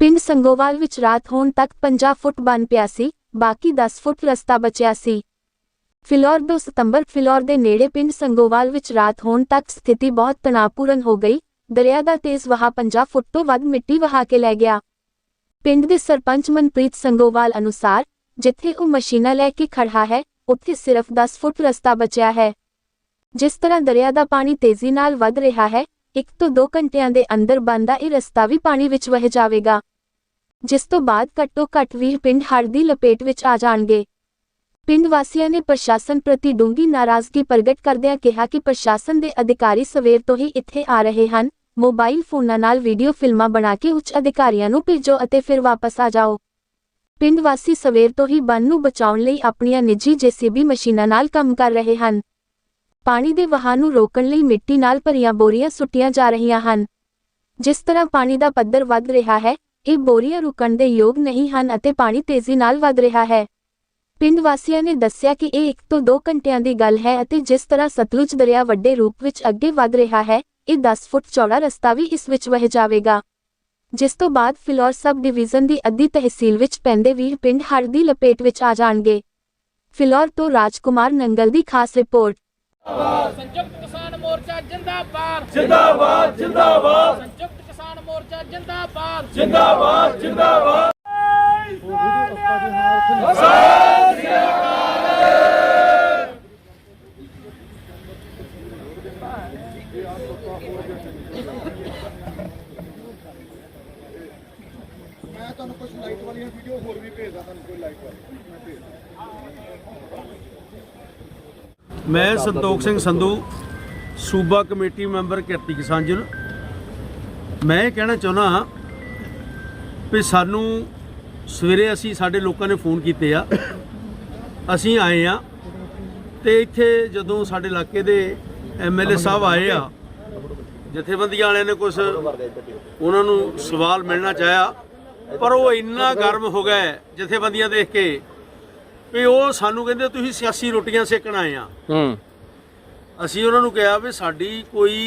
ਪਿੰਡ ਸੰਗੋਵਾਲ ਵਿੱਚ ਰਾਤ ਹੋਣ ਤੱਕ 50 ਫੁੱਟ ਬਣ ਪਿਆ ਸੀ, ਬਾਕੀ 10 ਫੁੱਟ ਰਸਤਾ ਬਚਿਆ ਸੀ। ਫਿਲੌਰ 2 ਸਤੰਬਰ ਫਿਲੌਰ ਦੇ ਨੇੜੇ ਪਿੰਡ ਸੰਗੋਵਾਲ ਵਿੱਚ ਰਾਤ ਹੋਣ ਤੱਕ ਸਥਿਤੀ ਬਹੁਤ ਤਣਾਅਪੂਰਨ ਹੋ ਗਈ। ਦਰਿਆ ਦਾ ਤੇਜ਼ ਵਹਾਅ 50 ਫੁੱਟ ਤੋਂ ਵੱਧ ਮਿੱਟੀ ਵਹਾ ਕੇ ਲੈ ਗਿਆ। ਪਿੰਡ ਦੇ ਸਰਪੰਚ ਮਨਪ੍ਰੀਤ ਸੰਗੋਵਾਲ ਅਨੁਸਾਰ, ਜਿੱਥੇ ਉਹ ਮਸ਼ੀਨਾਂ ਲੈ ਕੇ ਖੜਾ ਹੈ, ਉੱਥੇ ਸਿਰਫ 10 ਫੁੱਟ ਰਸਤਾ ਬਚਿਆ ਹੈ। ਜਿਸ ਤਰ੍ਹਾਂ ਦਰਿਆ ਦਾ ਪਾਣੀ ਤੇਜ਼ੀ ਨਾਲ ਵੱਧ ਰਿਹਾ ਹੈ, ਇੱਕ ਤੋਂ 2 ਘੰਟਿਆਂ ਦੇ ਅੰਦਰ ਬੰਦਾ ਇਹ ਰਸਤਾ ਵੀ ਪਾਣੀ ਵਿੱਚ ਵਹਿ ਜਾਵੇਗਾ। ਜਿਸ ਤੋਂ ਬਾਅਦ ਘੱਟੋ ਘੱਟ 20 ਪਿੰਡ ਹੜ੍ਹ ਦੀ ਲਪੇਟ ਵਿੱਚ ਆ ਜਾਣਗੇ। ਪਿੰਡ ਵਾਸੀਆਂ ਨੇ ਪ੍ਰਸ਼ਾਸਨ ਪ੍ਰਤੀ ਡੂੰਘੀ ਨਾਰਾਜ਼ਗੀ ਪ੍ਰਗਟ ਕਰਦਿਆਂ ਕਿਹਾ ਕਿ ਪ੍ਰਸ਼ਾਸਨ ਦੇ ਅਧਿਕਾਰੀ ਸਵੇਰ ਤੋਂ ਹੀ ਇੱਥੇ ਆ ਰਹੇ ਹਨ। ਮੋਬਾਈਲ ਫੋਨਾਂ ਨਾਲ ਵੀਡੀਓ ਫਿਲਮਾਂ ਬਣਾ ਕੇ ਉੱਚ ਅਧਿਕਾਰੀਆਂ ਨੂੰ ਭੇਜੋ ਅਤੇ ਫਿਰ ਵਾਪਸ ਆ ਜਾਓ। ਪਿੰਡ ਵਾਸੀ ਸਵੇਰ ਤੋਂ ਹੀ ਬੰਨ ਨੂੰ ਬਚਾਉਣ ਲਈ ਆਪਣੀਆਂ ਨਿੱਜੀ ਜੇਸੀਬੀ ਮਸ਼ੀਨਾਂ ਨਾਲ ਕੰਮ ਕਰ ਰਹੇ ਹਨ। ਪਾਣੀ ਦੇ ਵਹਾਅ ਨੂੰ ਰੋਕਣ ਲਈ ਮਿੱਟੀ ਨਾਲ ਭਰੀਆਂ ਬੋਰੀਆਂ ਸੁੱਟੀਆਂ ਜਾ ਰਹੀਆਂ ਹਨ। ਜਿਸ ਤਰ੍ਹਾਂ ਪਾਣੀ ਦਾ ਪੱਧਰ ਵੱਧ ਰਿਹਾ ਹੈ ਇਹ ਬੋਰੀਆਂ ਰੁਕਣ ਦੇ ਯੋਗ ਨਹੀਂ ਹਨ ਅਤੇ ਪਾਣੀ ਤੇਜ਼ੀ ਨਾਲ ਵੱਧ ਰਿਹਾ ਹੈ। ਪਿੰਡ ਵਾਸੀਆਂ ਨੇ ਦੱਸਿਆ ਕਿ ਇਹ 1 ਤੋਂ 2 ਘੰਟਿਆਂ ਦੀ ਗੱਲ ਹੈ ਅਤੇ ਜਿਸ ਤਰ੍ਹਾਂ ਸਤਲੁਜ ਦਰਿਆ ਵੱਡੇ ਰੂਪ ਵਿੱਚ ਅੱਗੇ ਵਧ ਰਿਹਾ ਹੈ ਇਹ 10 ਫੁੱਟ ਚੌੜਾ ਰਸਤਾ ਵੀ ਇਸ ਵਿੱਚ ਵਹਿ ਜਾਵੇਗਾ। ਜਿਸ ਤੋਂ ਬਾਅਦ ਫਿਲੌਰ ਸਬ ਡਿਵੀਜ਼ਨ ਦੀ ਅੱਧੀ ਤਹਿਸੀਲ ਵਿੱਚ ਪੈਂਦੇ 20 ਪਿੰਡ ਹੜ੍ਹ ਦੀ ਲਪੇਟ ਵਿੱਚ ਆ ਜਾਣਗੇ। ਫਿਲੌਰ ਤੋਂ ਰਾਜਕੁਮਾਰ ਨੰਗਲ ਦੀ ਖਾਸ ਰਿਪੋਰਟ। ਸੰਯੁਕਤ ਕਿਸਾਨ ਮੋਰਚਾ ਜਿੰਦਾਬਾਦ। ਜਿੰਦਾਬਾਦ ਜਿੰਦਾਬਾਦ। ਜਿੰਦਾਬਾਦ। ਜਿੰਦਾਬਾਦ ਜਿੰਦਾਬਾਦ। ਮੈਂ ਤੁਹਾਨੂੰ ਕੁਝ ਲਾਈਟ ਵਾਲੀਆਂ ਵੀਡੀਓ ਹੋਰ ਵੀ ਭੇਜਦਾ ਤੁਹਾਨੂੰ ਕੋਈ ਲਾਈਟ ਵਾਲੀ ਮੈਂ ਭੇਜਦਾ ਮੈਂ ਸੰਤੋਖ ਸਿੰਘ ਸੰਧੂ ਸੂਬਾ ਕਮੇਟੀ ਮੈਂਬਰ ਕਿਰਤੀ ਕਿਸਾਨ ਜਨ ਮੈਂ ਇਹ ਕਹਿਣਾ ਚਾਹੁੰਦਾ ਵੀ ਸਾਨੂੰ ਸਵੇਰੇ ਅਸੀਂ ਸਾਡੇ ਲੋਕਾਂ ਨੇ ਫੋਨ ਕੀਤੇ ਆ ਅਸੀਂ ਆਏ ਆ ਤੇ ਇੱਥੇ ਜਦੋਂ ਸਾਡੇ ਇਲਾਕੇ ਦੇ ਐਮਐਲਏ ਸਾਹਿਬ ਆਏ ਆ ਜਥੇਬੰਦੀਆਂ ਵਾਲਿਆਂ ਨੇ ਕੁਝ ਉਹਨਾਂ ਨੂੰ ਸਵਾਲ ਮਿਲਣਾ ਚਾਹਿਆ ਪਰ ਉਹ ਇੰਨਾ ਗਰਮ ਹੋ ਗਏ ਜਥੇਬੰਦੀਆਂ ਦੇਖ ਕੇ ਵੀ ਉਹ ਸਾਨੂੰ ਕਹਿੰਦੇ ਤੁਸੀਂ ਸਿਆਸੀ ਰੋਟੀਆਂ ਸੇਕਣ ਆਏ ਆ। ਹੂੰ। ਅਸੀਂ ਉਹਨਾਂ ਨੂੰ ਕਿਹਾ ਵੀ ਸਾਡੀ ਕੋਈ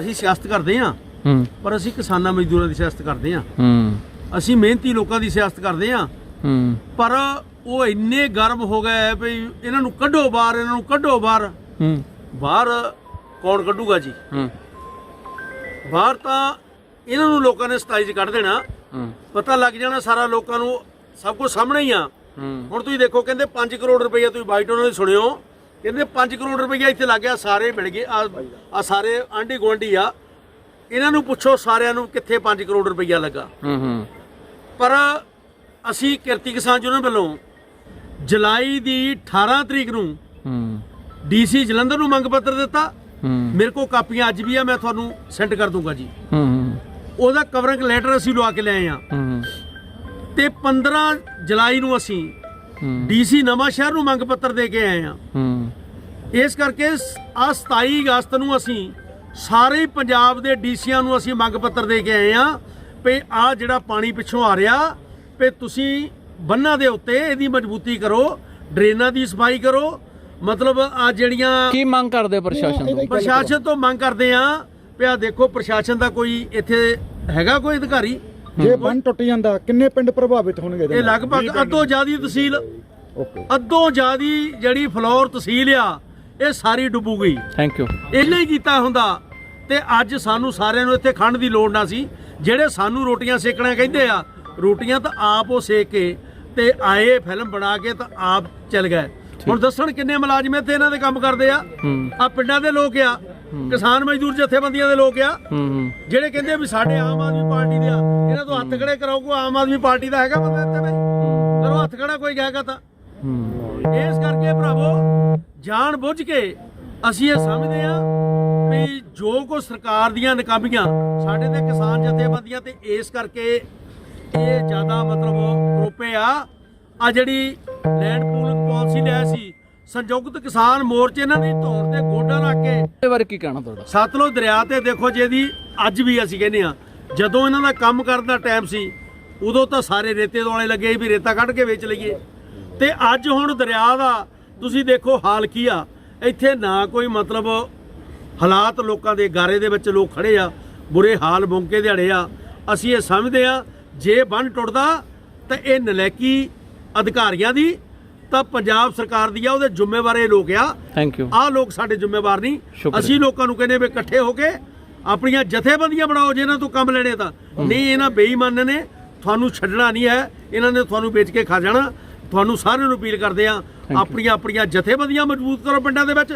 ਅਸੀਂ ਸਿਆਸਤ ਕਰਦੇ ਆ। ਪਰ ਅਸੀਂ ਕਿਸਾਨਾਂ ਮਜ਼ਦੂਰਾਂ ਦੀ ਸਿਆਸਤ ਕਰਦੇ ਆ ਹੂੰ। ਅਸੀਂ ਮਿਹਨਤੀ ਲੋਕਾਂ ਦੀ ਸਿਆਸਤ ਕਰਦੇ ਆ ਹੂੰ। ਪਰ ਉਹ ਇੰਨੇ ਗਰਮ ਹੋ ਗਏ ਵੀ ਇਹਨਾਂ ਨੂੰ ਕੱਢੋ ਬਾਹਰ ਇਹਨਾਂ ਨੂੰ ਕੱਢੋ ਬਾਹਰ। ਬਾਹਰ ਕੌਣ ਕੱਢੂਗਾ ਜੀ? ਬਾਹਰ ਤਾਂ ਇਹਨਾਂ ਨੂੰ ਲੋਕਾਂ ਨੇ 27 ਚ ਕੱਢ ਦੇਣਾ। ਪਤਾ ਲੱਗ ਜਾਣਾ ਸਾਰਾ ਲੋਕਾਂ ਨੂੰ ਸਭ ਕੁਝ ਸਾਹਮਣੇ ਹੀ ਆ। ਹੁਣ ਤੁਸੀਂ ਦੇਖੋ ਕਹਿੰਦੇ 5 ਕਰੋੜ ਰੁਪਈਆ ਤੁਸੀਂ ਬਾਈਟ ਉਹਨਾਂ ਦੀ ਸੁਣਿਓ। ਕਹਿੰਦੇ 5 ਕਰੋੜ ਰੁਪਈਆ ਇੱਥੇ ਲੱਗ ਗਿਆ ਸਾਰੇ ਮਿਲ ਗਏ। ਆ ਆ ਸਾਰੇ ਆਂਢੀ ਗੁਆਂਢੀ ਆ। ਇਹਨਾਂ ਨੂੰ ਪੁੱਛੋ ਸਾਰਿਆਂ ਨੂੰ ਕਿੱਥੇ 5 ਕਰੋੜ ਰੁਪਈਆ ਲੱਗਾ। ਹੂੰ ਹੂੰ। ਪਰ ਅਸੀਂ ਕਿਰਤੀ ਕਿਸਾਨ ਯੂਨੀਅਨ ਵੱਲੋਂ ਜੁਲਾਈ ਦੀ 18 ਤਰੀਕ ਨੂੰ ਹੂੰ। ਡੀਸੀ ਜਲੰਧਰ ਨੂੰ ਮੰਗ ਪੱਤਰ ਦਿੱਤਾ। ਮੇਰੇ ਕੋਲ ਕਾਪੀਆਂ ਅੱਜ ਵੀ ਆ ਮੈਂ ਤੁਹਾਨੂੰ ਸੈਂਡ ਕਰ ਦੂੰਗਾ ਜੀ। ਹੂੰ ਉਹਦਾ ਕਵਰਿੰਗ ਲੈਟਰ ਅਸੀਂ ਲਵਾ ਕੇ ਲਿਆਏ ਆ ਤੇ 15 ਜੁਲਾਈ ਨੂੰ ਅਸੀਂ ਡੀਸੀ ਨਵਾਂ ਸ਼ਹਿਰ ਨੂੰ ਮੰਗ ਪੱਤਰ ਦੇ ਕੇ ਆਏ ਆ ਇਸ ਕਰਕੇ ਆ 27 ਅਗਸਤ ਨੂੰ ਅਸੀਂ ਸਾਰੇ ਪੰਜਾਬ ਦੇ ਡੀਸੀਆਂ ਨੂੰ ਅਸੀਂ ਮੰਗ ਪੱਤਰ ਦੇ ਕੇ ਆਏ ਆ ਵੀ ਆ ਜਿਹੜਾ ਪਾਣੀ ਪਿੱਛੋਂ ਆ ਰਿਹਾ ਵੀ ਤੁਸੀਂ ਬੰਨਾਂ ਦੇ ਉੱਤੇ ਇਹਦੀ ਮਜ਼ਬੂਤੀ ਕਰੋ ਡਰੇਨਾਂ ਦੀ ਸਫ਼ਾਈ ਕਰੋ। ਮਤਲਬ ਆ ਜਿਹੜੀਆਂ ਕੀ ਮੰਗ ਕਰਦੇ ਪ੍ਰਸ਼ਾਸਨ ਤੋਂ? ਪ੍ਰਸ਼ਾਸਨ ਤੋਂ ਮੰਗ ਕਰਦੇ ਆ ਵੀ ਆ ਦੇਖੋ ਪ੍ਰਸ਼ਾਸਨ ਦਾ ਕੋਈ ਇੱਥੇ ਹੈਗਾ ਕੋਈ ਅਧਿਕਾਰੀ? ਜੇ ਬੰਨ ਟੁੱਟ ਜਾਂਦਾ ਕਿੰਨੇ ਪਿੰਡ ਪ੍ਰਭਾਵਿਤ ਹੋਣਗੇ ਇਹ? ਲਗਭਗ ਅੱਧੋ ਜ਼ਿਆਦੀ ਤਹਿਸੀਲ। ਓਕੇ। ਅੱਧੋ ਜ਼ਿਆਦੀ ਜਿਹੜੀ ਫਲੋਰ ਤਹਿਸੀਲ ਆ ਇਹ ਸਾਰੀ ਡੁੱਬੂਗੀ। ਥੈਂਕ ਯੂ ਇਹਨੇ ਹੀ ਕੀਤਾ ਹੁੰਦਾ। ਤੇ ਅੱਜ ਸਾਨੂੰ ਸਾਰਿਆਂ ਨੂੰ ਇੱਥੇ ਖੰਡ ਦੀ ਲੋੜ ਨਾ ਸੀ। ਜਿਹੜੇ ਸਾਨੂੰ ਰੋਟੀਆਂ ਸੇਕਣਾ ਕਹਿੰਦੇ ਆ ਰੋਟੀਆਂ ਤਾਂ ਆਪ ਉਹ ਸੇਕ ਕੇ ਤੇ ਆਏ ਫਿਲਮ ਬਣਾ ਕੇ ਤਾਂ ਆਪ ਚੱਲ ਗਏ। ਹੁਣ ਦੱਸਣ ਕਿੰਨੇ ਮੁਲਾਜ਼ਮ ਇੱਥੇ ਇਹਨਾਂ ਦੇ ਕੰਮ ਕਰਦੇ ਆ? ਆ ਪਿੰਡਾਂ ਦੇ ਲੋਕ ਆ ਕਿਸਾਨ ਮਜ਼ਦੂਰ ਜਥੇਬੰਦੀਆਂ ਦੇ ਲੋਕ ਆ। ਜਿਹੜੇ ਕਹਿੰਦੇ ਵੀ ਸਾਡੇ ਆਮ ਆਦਮੀ ਪਾਰਟੀ ਦੇ ਆ ਇਹਨਾਂ ਤੋਂ ਹੱਥ ਖੜੇ ਕਰਾਓ ਆਮ ਆਦਮੀ ਪਾਰਟੀ ਦਾ ਹੈਗਾ ਬੰਦਾ ਇੱਥੇ ਬਈ। ਕਰੋ ਹੱਥ ਖੜਾ ਕੋਈ ਕਹੇਗਾ ਤਾਂ। ਇਸ ਕਰਕੇ ਭਰਾਵੋ ਜਾਣ ਬੁੱਝ ਕੇ ਅਸੀਂ ਇਹ ਸਮਝਦੇ ਆ ਵੀ ਜੋ ਕੋ ਸਰਕਾਰ ਦੀਆਂ ਨਕਾਮੀਆਂ ਸਾਡੇ ਤੇ ਕਿਸਾਨ ਜਥੇਬੰਦੀਆਂ ਤੇ ਇਸ ਕਰਕੇ ਇਹ ਜ਼ਿਆਦਾ ਮਤਲਬ ਰੋਪੇ ਆ। ਆ ਜਿਹੜੀ ਲੈਂਡ ਪੂਲਿੰਗ ਪਾਲਿਸੀ ਲਿਆ ਸੀ ਸੰਯੁਕਤ ਕਿਸਾਨ ਮੋਰਚੇ ਇਹਨਾਂ ਦੀ ਤੌਰ ਤੇ ਗੋਡਾ ਲਾ ਕੇ। ਇਹ ਬਾਰੇ ਕੀ ਕਹਿਣਾ ਤੁਹਾਡਾ? ਸਤਲੁਜ ਦਰਿਆ ਤੇ ਦੇਖੋ ਜੇ ਦੀ ਅੱਜ ਵੀ ਅਸੀਂ ਕਹਿੰਦੇ ਆ ਜਦੋਂ ਇਹਨਾਂ ਦਾ ਕੰਮ ਕਰਨ ਦਾ ਟਾਈਮ ਸੀ ਉਦੋਂ ਤਾਂ ਸਾਰੇ ਰੇਤੇ ਦੁਆਲੇ ਲੱਗੇ ਵੀ ਰੇਤਾ ਕੱਢ ਕੇ ਵੇਚ ਲਈਏ। ਤੇ ਅੱਜ ਹੁਣ ਦਰਿਆ ਦਾ ਤੁਸੀਂ ਦੇਖੋ ਹਾਲ ਕੀ ਆ ਇੱਥੇ ਨਾ ਕੋਈ ਮਤਲਬ ਹਾਲਾਤ ਲੋਕਾਂ ਦੇ ਗਾਰੇ ਦੇ ਵਿੱਚ ਲੋਕ ਖੜੇ ਆ ਬੁਰੇ ਹਾਲ ਬੁੰਕੇ ਦਿਹਾੜੇ ਆ। ਅਸੀਂ ਇਹ ਸਮਝਦੇ ਆ ਜੇ ਬੰਨ ਟੁੱਟਦਾ ਤਾਂ ਇਹ ਨਲੈਕੀ ਅਧਿਕਾਰੀਆਂ ਦੀ ਤਾਂ ਪੰਜਾਬ ਸਰਕਾਰ ਦੀ ਆ ਉਹਦੇ ਜ਼ਿੰਮੇਵਾਰ ਇਹ ਲੋਕ ਆ। ਥੈਂਕ ਯੂ ਆਹ ਲੋਕ ਸਾਡੇ ਜ਼ਿੰਮੇਵਾਰ ਨਹੀਂ। ਅਸੀਂ ਲੋਕਾਂ ਨੂੰ ਕਹਿੰਦੇ ਵੀ ਇਕੱਠੇ ਹੋ ਕੇ ਆਪਣੀਆਂ ਜਥੇਬੰਦੀਆਂ ਬਣਾਓ ਜਿਹਨਾਂ ਤੋਂ ਕੰਮ ਲੈਣੇ ਤਾਂ। ਨਹੀਂ ਇਹਨਾਂ ਬੇਈਮਾਨਾਂ ਨੇ ਤੁਹਾਨੂੰ ਛੱਡਣਾ ਨਹੀਂ ਹੈ। ਇਹਨਾਂ ਨੇ ਤੁਹਾਨੂੰ ਵੇਚ ਕੇ ਖਾ ਜਾਣਾ। ਤੁਹਾਨੂੰ ਸਾਰਿਆਂ ਨੂੰ ਅਪੀਲ ਕਰਦੇ ਆ ਆਪਣੀਆਂ ਆਪਣੀਆਂ ਜਥੇਬੰਦੀਆਂ ਮਜ਼ਬੂਤ ਕਰੋ ਪਿੰਡਾਂ ਦੇ ਵਿੱਚ।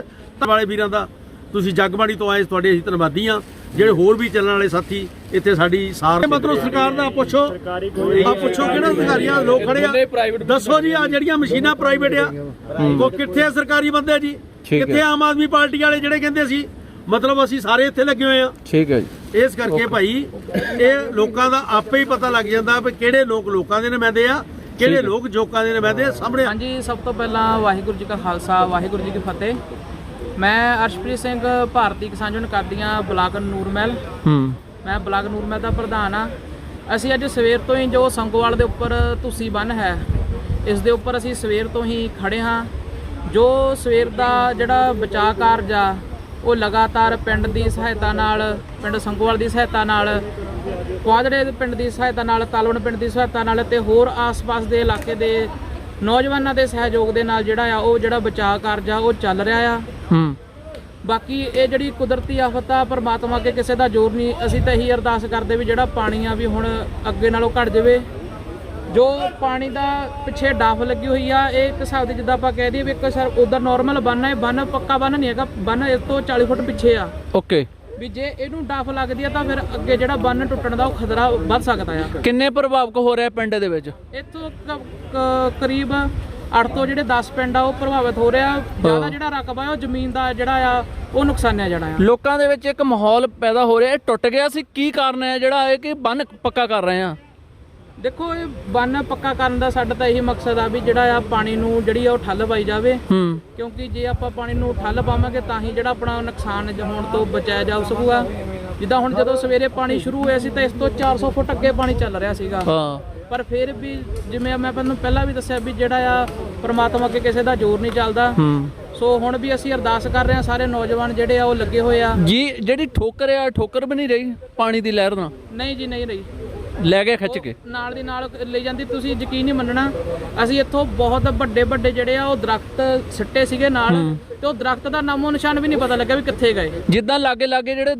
ਵਾਲੇ ਵੀਰਾਂ ਦਾ। ਤੁਸੀਂ ਜਗਬਾਣੀ ਤੋਂ ਆਏ ਤੁਹਾਡੇ ਅਸੀਂ ਧੰਨਵਾਦੀ ਆ ਜਿਹੜੇ ਹੋਰ ਵੀ ਚੱਲਣ ਵਾਲੇ ਸਾਥੀ ਇੱਥੇ ਸਾਡੀ ਸਾਰ ਮਤਲਬ ਸਰਕਾਰ ਦਾ ਪੁੱਛੋ। ਆ ਪੁੱਛੋ ਕਿਹੜਾ ਅਧਿਕਾਰੀਆਂ ਲੋਕ ਖੜੇ ਆ। ਦੱਸੋ ਜੀ ਆ। ਜਿਹੜੀਆਂ ਮਸ਼ੀਨਾਂ ਪ੍ਰਾਈਵੇਟ ਆ ਉਹ ਕਿੱਥੇ ਆ ਸਰਕਾਰੀ ਬੰਦੇ ਜੀ। ਕਿੱਥੇ ਆਮ ਆਦਮੀ ਪਾਰਟੀ ਵਾਲੇ ਜਿਹੜੇ ਕਹਿੰਦੇ ਸੀ? ਮਤਲਬ ਅਸੀਂ ਸਾਰੇ ਇੱਥੇ ਲੱਗੇ ਹੋਏ ਆ। ਠੀਕ ਹੈ ਜੀ। ਇਸ ਕਰਕੇ ਭਾਈ ਇਹ ਲੋਕਾਂ ਦਾ ਆਪੇ ਹੀ ਪਤਾ ਲੱਗ ਜਾਂਦਾ ਵੀ ਕਿਹੜੇ ਲੋਕ ਲੋਕਾਂ ਦੇ ਨੁਮਾਇੰਦੇ ਆ ਕਿਹੜੇ ਲੋਕ ਜੋਕਾਂ ਦੇ ਨੁਮਾਇੰਦੇ ਆ ਸਾਹਮਣੇ ਹਾਂਜੀ ਸਭ ਤੋਂ ਪਹਿਲਾਂ ਵਾਹਿਗੁਰੂ ਜੀ ਕਾ ਖਾਲਸਾ ਵਾਹਿਗੁਰੂ ਜੀ ਕੀ ਫਤਿਹ। ਮੈਂ ਅਰਸ਼ਪ੍ਰੀਤ ਸਿੰਘ ਭਾਰਤੀ ਕਿਸਾਨ ਯੂਨੀਅਨ ਕਰਦੀਆਂ ਬਲਾਕ ਨੂਰਮਹਿਲ। ਹੂੰ। ਮੈਂ ਬਲਾਕ ਨੂਰਮਹਿਲ ਦਾ ਪ੍ਰਧਾਨ ਆ ਅਸੀਂ ਅੱਜ ਸਵੇਰ ਤੋਂ ਹੀ ਜੋ ਸੰਗੋਵਾਲ ਦੇ ਉੱਪਰ ਤੁਸੀਂ ਬੰਨ ਹੈ ਇਸ ਦੇ ਉੱਪਰ ਅਸੀਂ ਸਵੇਰ ਤੋਂ ਹੀ ਖੜੇ ਹਾਂ। ਜੋ ਸਵੇਰ ਦਾ ਜਿਹੜਾ ਬਚਾਅ ਕਾਰਜ ਆ ਉਹ ਲਗਾਤਾਰ ਪਿੰਡ ਦੀ ਸਹਾਇਤਾ ਨਾਲ ਪਿੰਡ ਸੰਗੋਵਾਲ ਦੀ ਸਹਾਇਤਾ ਨਾਲ ਕੁਆਦੜੇ ਪਿੰਡ ਦੀ ਸਹਾਇਤਾ ਨਾਲ ਤਾਲਵਣ ਪਿੰਡ ਦੀ ਸਹਾਇਤਾ ਨਾਲ ਤੇ ਹੋਰ ਆਸ-ਪਾਸ ਦੇ ਇਲਾਕੇ ਦੇ ਨੌਜਵਾਨਾਂ ਦੇ ਸਹਿਯੋਗ ਦੇ ਨਾਲ ਜਿਹੜਾ ਆ ਉਹ ਜਿਹੜਾ ਬਚਾਅ ਕਾਰਜ ਆ ਉਹ ਚੱਲ ਰਿਹਾ ਆ। ਹੂੰ। ਬਾਕੀ ਇਹ ਜਿਹੜੀ ਕੁਦਰਤੀ ਆਫਤ ਆ ਪਰਮਾਤਮਾ ਅੱਗੇ ਕਿਸੇ ਦਾ ਜ਼ੋਰ ਨਹੀਂ। ਅਸੀਂ ਤਾਂ ਇਹੀ ਅਰਦਾਸ ਕਰਦੇ ਵੀ ਜਿਹੜਾ ਪਾਣੀ ਆ ਵੀ ਹੁਣ ਅੱਗੇ ਨਾਲੋਂ ਘਟ ਜਾਵੇ। ਜੋ ਪਾਣੀ ਦਾ ਪਿੱਛੇ ਡਾਫ ਲੱਗੀ ਹੋਈ ਆ ਇਹ ਇੱਕ ਹਿਸਾਬ ਦੀ ਜਿੱਦਾਂ ਆਪਾਂ ਕਹਿ ਦਈਏ ਵੀ ਇੱਕ ਸਰ ਉਧਰ ਨਾਰਮਲ ਬੰਨ ਹੈ ਬੰਨ ਪੱਕਾ ਬੰਨ ਨਹੀਂ ਹੈਗਾ। ਬੰਨ ਇਸ ਤੋਂ 40 ਫੁੱਟ ਪਿੱਛੇ ਆ। ਓਕੇ। ਵੀ ਜੇ ਇਹਨੂੰ ਡਾਫ ਲੱਗਦੀ ਆ ਤਾਂ ਫਿਰ ਅੱਗੇ ਜਿਹੜਾ ਬੰਨ ਟੁੱਟਣ ਦਾ ਉਹ ਖਤਰਾ ਵੱਧ ਸਕਦਾ ਆ। ਕਿੰਨੇ ਪ੍ਰਭਾਵਕ ਹੋ ਰਿਹਾ ਪਿੰਡ ਦੇ ਵਿੱਚ? ਇੱਥੋਂ ਕ- ਕ- ਕਰੀਬ 8 ਤੋਂ ਜਿਹੜੇ 10 ਪਿੰਡ ਆ ਉਹ ਪ੍ਰਭਾਵਿਤ ਹੋ ਰਿਹਾ। ਜ਼ਿਆਦਾ ਜਿਹੜਾ ਰਕਬਾ ਹੈ ਉਹ ਜ਼ਮੀਨ ਦਾ ਜਿਹੜਾ ਆ ਉਹ ਨੁਕਸਾਨਿਆ ਜਾਣਾ ਆ। ਲੋਕਾਂ ਦੇ ਵਿੱਚ ਇੱਕ ਮਾਹੌਲ ਪੈਦਾ ਹੋ ਰਿਹਾ ਇਹ ਟੁੱਟ ਗਿਆ ਸੀ। ਕੀ ਕਾਰਨ ਹੈ ਜਿਹੜਾ ਇਹ ਕਿ ਬੰਨ ਪੱਕਾ ਕਰ ਰਹੇ ਆ? ਦੇਖੋ ਇਹ ਬੰਨ ਪੱਕਾ ਕਰਨ ਦਾ ਸਾਡਾ ਤਾਂ ਇਹੀ ਮਕਸਦ ਆ ਵੀ ਜਿਹੜਾ ਆ ਪਾਣੀ ਨੂੰ ਜਿਹੜੀ ਆ ਉਹ ਠੱਲ ਪਾਈ ਜਾਵੇ। ਹੂੰ। ਕਿਉਂਕਿ ਜੇ ਆਪਾਂ ਪਾਣੀ ਨੂੰ ਠੱਲ ਪਾਵਾਂਗੇ ਤਾਂ ਹੀ ਜਿਹੜਾ ਆਪਣਾ ਨੁਕਸਾਨ ਜ- ਹੋਣ ਤੋਂ ਬਚਾਇਆ ਜਾ ਸਕੂਗਾ। ਜਿੱਦਾਂ ਹੁਣ ਜਦੋਂ ਸਵੇਰੇ ਪਾਣੀ ਸ਼ੁਰੂ ਹੋਇਆ ਸੀ ਤਾਂ ਇਸ ਤੋਂ 400 ਫੁੱਟ ਅੱਗੇ ਪਾਣੀ ਚੱਲ ਰਿਹਾ ਸੀਗਾ। ਹਾਂ। ਪਰ ਫਿਰ ਵੀ ਜਿਵੇਂ ਮੈਂ ਤੁਹਾਨੂੰ ਪਹਿਲਾਂ ਵੀ ਦੱਸਿਆ ਵੀ ਜਿਹੜਾ ਆ ਪ੍ਰਮਾਤਮਾ ਅੱਗੇ ਕਿਸੇ ਦਾ ਜ਼ੋਰ ਨਹੀਂ ਚੱਲਦਾ। ਹੂੰ। ਸੋ ਹੁਣ ਵੀ ਅਸੀਂ ਅਰਦਾਸ ਕਰ ਰਹੇ ਹਾਂ ਸਾਰੇ ਨੌਜਵਾਨ ਜਿਹੜੇ ਆ ਉਹ ਲੱਗੇ ਹੋਏ ਆ। ਜੀ ਜਿਹੜੀ ਠੋਕਰ ਆ ਠੋਕਰ ਵੀ ਨਹੀਂ ਰਹੀ ਪਾਣੀ ਦੀ ਲਹਿਰ ਨਾਲ? ਨਹੀਂ ਜੀ ਨਹੀਂ ਰਹੀ। ਲੈ ਕੇ ਖਿੱਚ ਕੇ। ਨਾਲ ਦੀ ਨਾਲ ਲਈ ਜਾਂਦੀ ਤੁਸੀਂ ਯਕੀਨ ਨਹੀਂ ਮੰਨਣਾ। ਅਸੀਂ ਇੱਥੋਂ ਬਹੁਤ ਵੱਡੇ ਵੱਡੇ ਜਿਹੜੇ ਆ ਉਹ ਦਰਖਤ ਸਿੱਟੇ ਸੀਗੇ ਨਾਲ ਤੇ ਉਹ ਦਰਖਤ ਦਾ ਨਾਮੋ ਨਿਸ਼ਾਨ ਵੀ ਨਹੀਂ ਪਤਾ ਲੱਗਿਆ ਵੀ ਕਿੱਥੇ ਗਏ। ਜਿੱਦਾਂ ਲਾਗੇ ਲਾਗੇ ਜਿਹੜੇ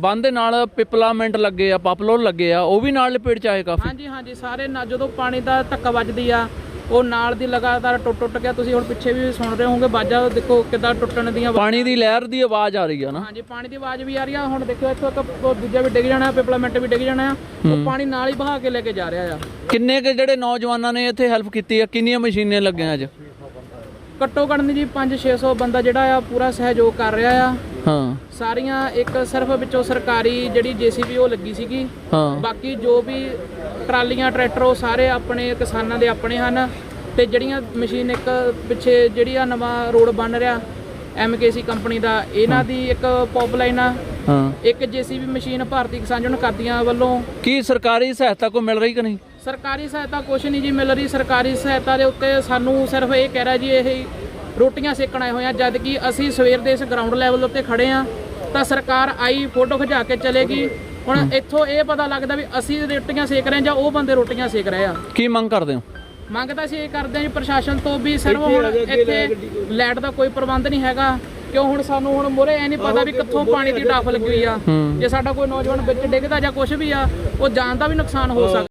ਬੰਨ ਦੇ ਨਾਲ ਪਿਪਲਾਮੈਂਟ ਲੱਗੇ ਆ ਪਾਪਲੋਰ ਲੱਗੇ ਆ ਉਹ ਵੀ ਨਾਲ ਲਪੇਟ ਚ ਆਏ ਕਾਫੀ। ਹਾਂਜੀ ਹਾਂਜੀ ਸਾਰੇ ਨਾ ਜਦੋਂ ਪਾਣੀ ਦਾ ਧੱਕਾ ਵੱਜਦੀ ਆ ਉਹ ਨਾਲ ਦੀ ਲਗਾਤਾਰ ਟੁੱਟ ਟੁੱਟ ਗਿਆ। ਤੁਸੀਂ ਹੁਣ ਪਿੱਛੇ ਵੀ ਸੁਣ ਰਹੇ ਹੋਵੋਗੇ ਬਾਜਾ ਦੇਖੋ ਕਿਦਾਂ ਟੁੱਟਣ ਦੀਆਂ ਪਾਣੀ ਦੀ ਲਹਿਰ ਦੀ ਆਵਾਜ਼ ਆ ਰਹੀ ਆ ਨਾ। ਹਾਂਜੀ ਪਾਣੀ ਦੀ ਆਵਾਜ਼ ਵੀ ਆ ਰਹੀ ਆ। ਹੁਣ ਦੇਖੋ ਇੱਥੋਂ ਇੱਕ ਉਹ ਦੂਜਾ ਵੀ ਡਿੱਗ ਜਾਣਾ ਪਿਪਲਾਮੈਂਟ ਵੀ ਡਿੱਗ ਜਾਣਾ ਆ। ਉਹ ਪਾਣੀ ਨਾਲ ਹੀ ਬਹਾ ਕੇ ਲੈ ਕੇ ਜਾ ਰਿਹਾ ਆ। ਕਿੰਨੇ ਕੁ ਜਿਹੜੇ ਨੌਜਵਾਨਾਂ ਨੇ ਇੱਥੇ ਹੈਲਪ ਕੀਤੀ ਆ? ਕਿੰਨੀਆਂ ਮਸ਼ੀਨਾਂ ਲੱਗੀਆਂ ਅੱਜ? ਘੱਟੋ ਘੱਟ ਜੀ 5-600 ਬੰਦਾ ਜਿਹੜਾ ਆ ਪੂਰਾ ਸਹਿਯੋਗ ਕਰ ਰਿਹਾ ਆ। ਹਾਂ। ਸਾਰੀਆਂ ਇੱਕ ਸਿਰਫ ਵਿੱਚੋਂ ਸਰਕਾਰੀ ਜਿਹੜੀ ਜੀਸੀਬੀ ਉਹ ਲੱਗੀ ਸੀਗੀ। ਹਾਂ। ਬਾਕੀ ਜੋ ਵੀ ਟਰਾਲੀਆਂ ਟਰੈਕਟਰ ਉਹ ਸਾਰੇ ਆਪਣੇ ਕਿਸਾਨਾਂ ਦੇ ਆਪਣੇ ਹਨ ਤੇ ਜਿਹੜੀਆਂ ਮਸ਼ੀਨ ਇੱਕ ਪਿੱਛੇ ਜਿਹੜੀ ਆ ਨਵਾਂ ਰੋਡ ਬਣ ਰਿਹਾ ਐਮਕੇਸੀ ਕੰਪਨੀ ਦਾ ਇਹਨਾਂ ਦੀ ਇੱਕ ਪਾਪਲਾਈਨ ਆ। ਹਾਂ। ਇੱਕ ਜੀਸੀਬੀ ਮਸ਼ੀਨ ਭਾਰਤੀ ਕਿਸਾਨ ਯੂਨੀਅਨ ਕਰਦੀਆਂ ਵੱਲੋਂ। ਕੀ ਸਰਕਾਰੀ ਸਹਾਇਤਾ ਕੋ ਮਿਲ ਰਹੀ ਕਿ ਨਹੀਂ? ਸਰਕਾਰੀ ਸਹਾਇਤਾ ਕੁਛ ਨਹੀਂ ਜੀ ਮਿਲ ਰਹੀ। ਸਰਕਾਰੀ ਸਹਾਇਤਾ ਦੇ ਉੱਤੇ ਸਾਨੂੰ ਸਿਰਫ ਇਹ ਕਹਿ ਰਿਹਾ ਜੀ ਇਹ ਰੋਟੀਆਂ ਸੇਕਣ ਆਏ ਹੋਏ ਆ ਜਦ ਕਿ ਅਸੀਂ ਸਵੇਰ ਦੇ ਇਸ ਗਰਾਊਂਡ ਲੈਵਲ ਉੱਤੇ ਖੜੇ ਆ ਤਾਂ ਸਰਕਾਰ ਆਈ ਫੋਟੋ ਖਿਚਾ ਕੇ ਚਲੇਗੀ। ਹੁਣ ਇੱਥੋਂ ਇਹ ਪਤਾ ਲੱਗਦਾ ਵੀ ਅਸੀਂ ਰੋਟੀਆਂ ਸੇਕ ਰਹੇ ਜਾਂ ਉਹ ਬੰਦੇ ਰੋਟੀਆਂ ਸੇਕ ਰਹੇ ਆ। ਕੀ ਮੰਗ ਕਰਦੇ ਹੋ? ਮੰਗ ਤਾਂ ਅਸੀਂ ਇਹ ਕਰਦੇ ਹਾਂ ਜੀ ਪ੍ਰਸ਼ਾਸਨ ਤੋਂ ਵੀ ਸਿਰਫ ਹੁਣ ਇੱਥੇ ਲਾਈਟ ਦਾ ਕੋਈ ਪ੍ਰਬੰਧ ਨਹੀਂ ਹੈਗਾ ਕਿਉਂ ਹੁਣ ਸਾਨੂੰ ਹੁਣ ਮੋਰੇ ਐ ਨਹੀਂ ਪਤਾ ਵੀ ਕਿੱਥੋਂ ਪਾਣੀ ਦੀ ਡਾਫ ਲੱਗੀ ਹੋਈ ਆ। ਜੇ ਸਾਡਾ ਕੋਈ ਨੌਜਵਾਨ ਵਿੱਚ ਡਿੱਗਦਾ ਜਾਂ ਕੁਝ ਵੀ ਆ ਉਹ ਜਾਨ ਦਾ ਵੀ ਨੁਕਸਾਨ ਹੋ। ਸਕਦਾ।